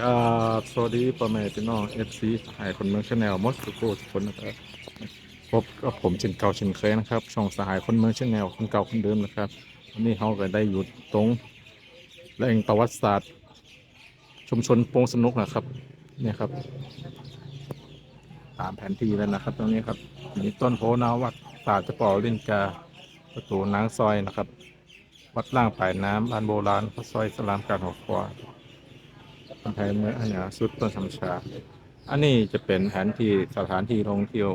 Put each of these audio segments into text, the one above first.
ก็สวัสดีพ่อแม่พี่น้องเอฟซีหายคนเมืองชาแนลมดสุโขทุกคนนะครับพบกับผมเช่นเก่าเช่นเคยนะครับ ช่องสหายคนเมืองชาแนลคนเก่าคนเดิมนะครับวันนี้เขาก็ได้อยู่ตรงแหล่งประวัติศาสตร์ ชุมชนโปงสนุกนะครับเนี่ยครับ ตามแผนที่แล้วนะครับ ตรงนี้ครับมีต้นโพนาวัดศาสตร์เจะปอลินกาประตูนางซอยนะครับ วัดล่างปลายน้ำบ้านโบราณพระซอยสลามการหอกควา กำแพงเมืองอันเนี้ยสุดต้นสำชา อันนี้จะเป็นแผนที่สถานที่ท่องเที่ยว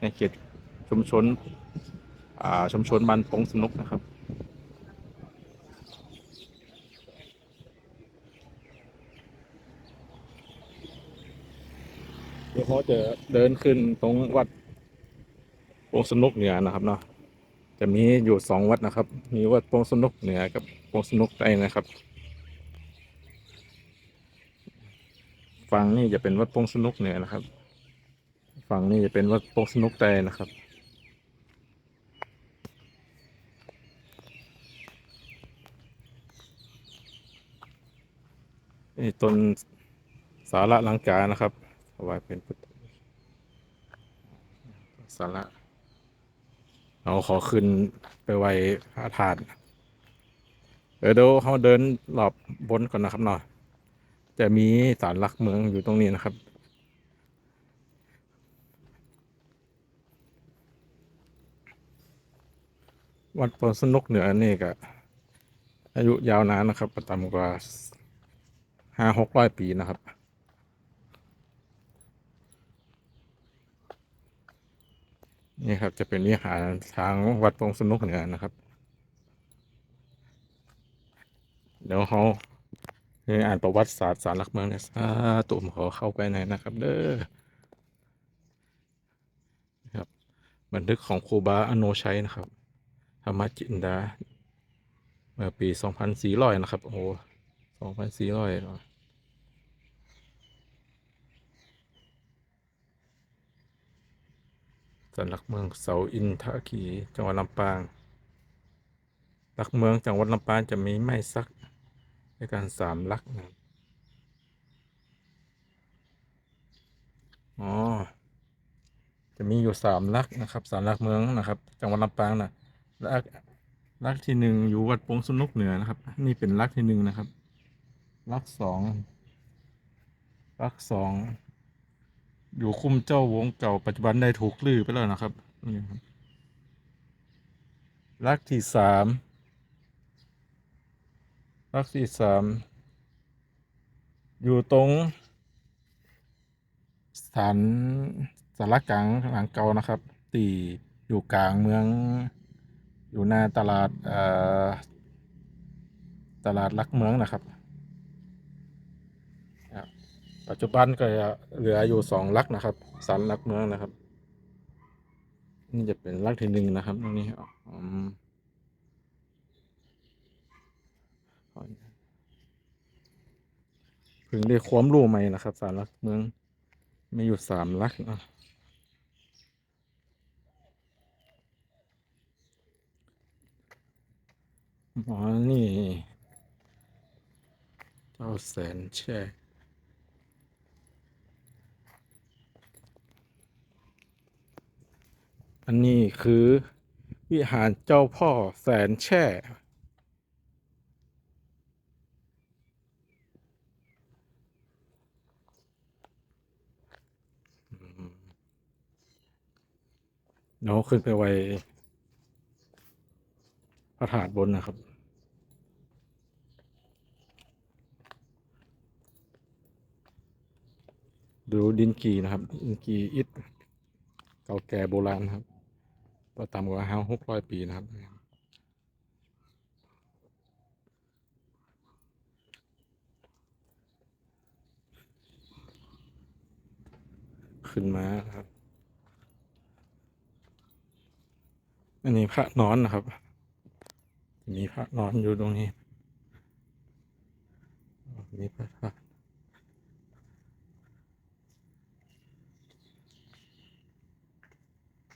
ในเขตชุมชนอ่าชุมชนบ้านปงสนุกนะครับเดี๋ยวเขาจะเดินขึ้นตรงวัดปงสนุกเหนือนะครับเนาะจะมีอยู่สองวัดนะครับ มีวัดปงสนุกเหนือกับปงสนุกใต้นะครับ ฝั่งนี่จะเป็นวัดโป่งสนุกเหนือนะครับ ฝั่งนี่จะเป็นวัดโป่งสนุกใต้นะครับนี่ต้นสาระลังกานะครับเอาไว้เป็นพุทธสาระเราขอขึ้นไปไว้พระธาตุเออเดี๋ยวเขาเดินรอบบนก่อนนะครับหน่อย จะมีศาลหลักเมืองอยู่ตรงนี้นะครับ วัดปนสนุกเหนือนี่ก็อายุยาวนานนะครับประต่ำกว่าห้าหกร้อยปีนะครับนี่ครับจะเป็นวิหารทางวัดปงสนุกเหนือนะครับ เดี๋ยวเขา นี่อ่านประวัติศาสตร์สารหลักเมืองเนี่ยสาตุผมขอเข้าไปหน่อยนะครับ เด้อนะครับบันทึกของครูบาอโนชัยนะครับธรรมจินดาเมื่อปีสองพันสี่ร้อยนะครับ โอ้สองพันสี่ร้อยสารหลักเมืองเสาอินทะขี จังหวัดลำปาง หลักเมืองจังหวัดลำปางจะมีไม้สัก ในการสามลักษณ์นะครับอ๋อ จะมีอยู่สามลักษณ์นะครับสามลักษณ์เมืองนะครับ จังหวัดลำปางนะลักลักษณ์ที่หนึ่งอยู่วัดปงสนุกเหนือนะครับ นี่เป็นลักษณ์ที่หนึ่งนะครับ ลักษณ์สองลักษณ์สองอยู่คุ้มเจ้าวงเก่าปัจจุบันได้ถูกลื้อไปแล้วนะครับนี่ครับลักษณ์ที่สาม ลักที่สามอยู่ตรงสถานสารกลางหลังเก่านะครับ ตีอยู่กลางเมือง อยู่หน้าตลาดตลาดลักเมืองนะครับครับปัจจุบันก็เหลืออยู่สองลักนะครับสันลักเมืองนะครับ นี่จะเป็นลักที่หนึ่งนะครับตรงนี้ อืมเพิ่งได้ความรู้ใหม่นะครับสารลักเมืองมีอยู่สามลักเนะอ๋อนี่ เจ้าแสนแช่อันนี้คือวิหารเจ้าพ่อแสนแช่ เดี๋ยวขึ้นไปไว้พระธาตุบนนะครับ ดูดินกีนะครับ ดินกีอิฐเก่าแก่โบราณครับประต่ำกว่าห้าหกร้อยปีนะครับขึ้นมาครับ อันนี้พระนอนนะครับ มีพระนอนอยู่ตรงนี้ มีพระพระ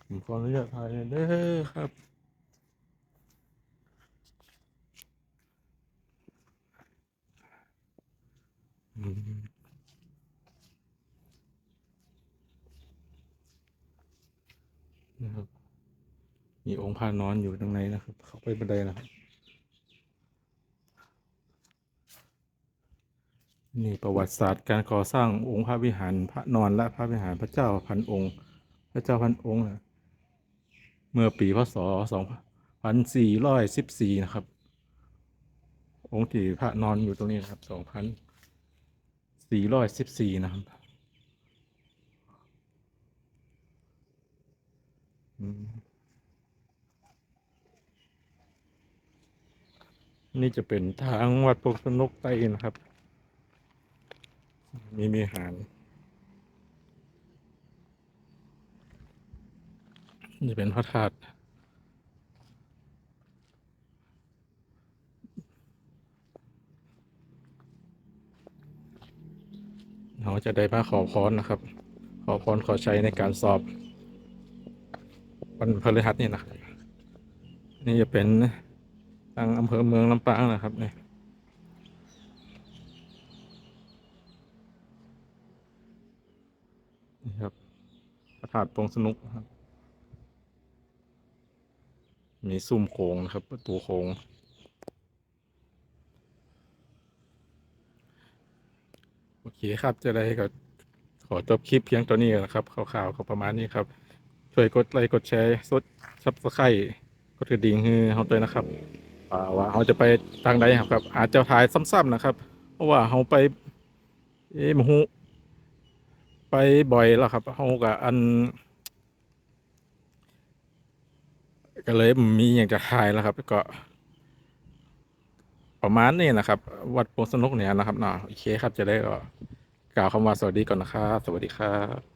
ผมขออนุญาตถ่ายเด้อครับอืมนะครับ มีองค์พระนอนอยู่ตรงในนะครับ เข้าไปบันไดนะครับ นี่ประวัติศาสตร์การก่อสร้างองค์พระวิหารพระนอนและพระวิหารพระเจ้าพันองค์ พระเจ้าพันองค์นะเมื่อปีพศสองพันสี่ร้อยสิบสี่นะครับ องค์ที่พระนอนอยู่ตรงนี้นะครับสองพันสี่ร้อยสิบสี่นะครับอืม นี่จะเป็นทางวัดปกสนุกไตนะครับ มีมีหารนี่เป็นพระธาตุเราจะได้มาขอพรนะครับ ขอพรขอใช้ในการสอบ วันพฤหัสนี่นะครับ นี่จะเป็น ทางอำเภอเมืองลำปางนะครับเนี่ยนี่ครับพระธาตุปงสนุกครับ มีซุ้มโค้งนะครับ ประตูโค้งโอเคครับจะได้ก็ขอจบคลิปเพียงตัวนี้นะครับข่าวๆก็ประมาณนี้ครับช่วยกดไลค์กดแชร์สดซับสไครต์กดกระดิ่งให้เขาด้วยนะครับ ว่าเขาจะไปทางใดครับ อาจจะถ่ายซ้ำๆนะครับ เพราะว่าเขาไปเอ๊ะมหูไปบ่อยแล้วครับเฮากับอัน ก็เลยมีอย่างจะถ่ายแล้วครับ ก็ประมาณนี้นะครับ วัดโพสนุกเนี่ยนะครับเนาะโอเคครับจะได้ก็กล่าวคำว่าสวัสดีก่อนนะครับ สวัสดีครับ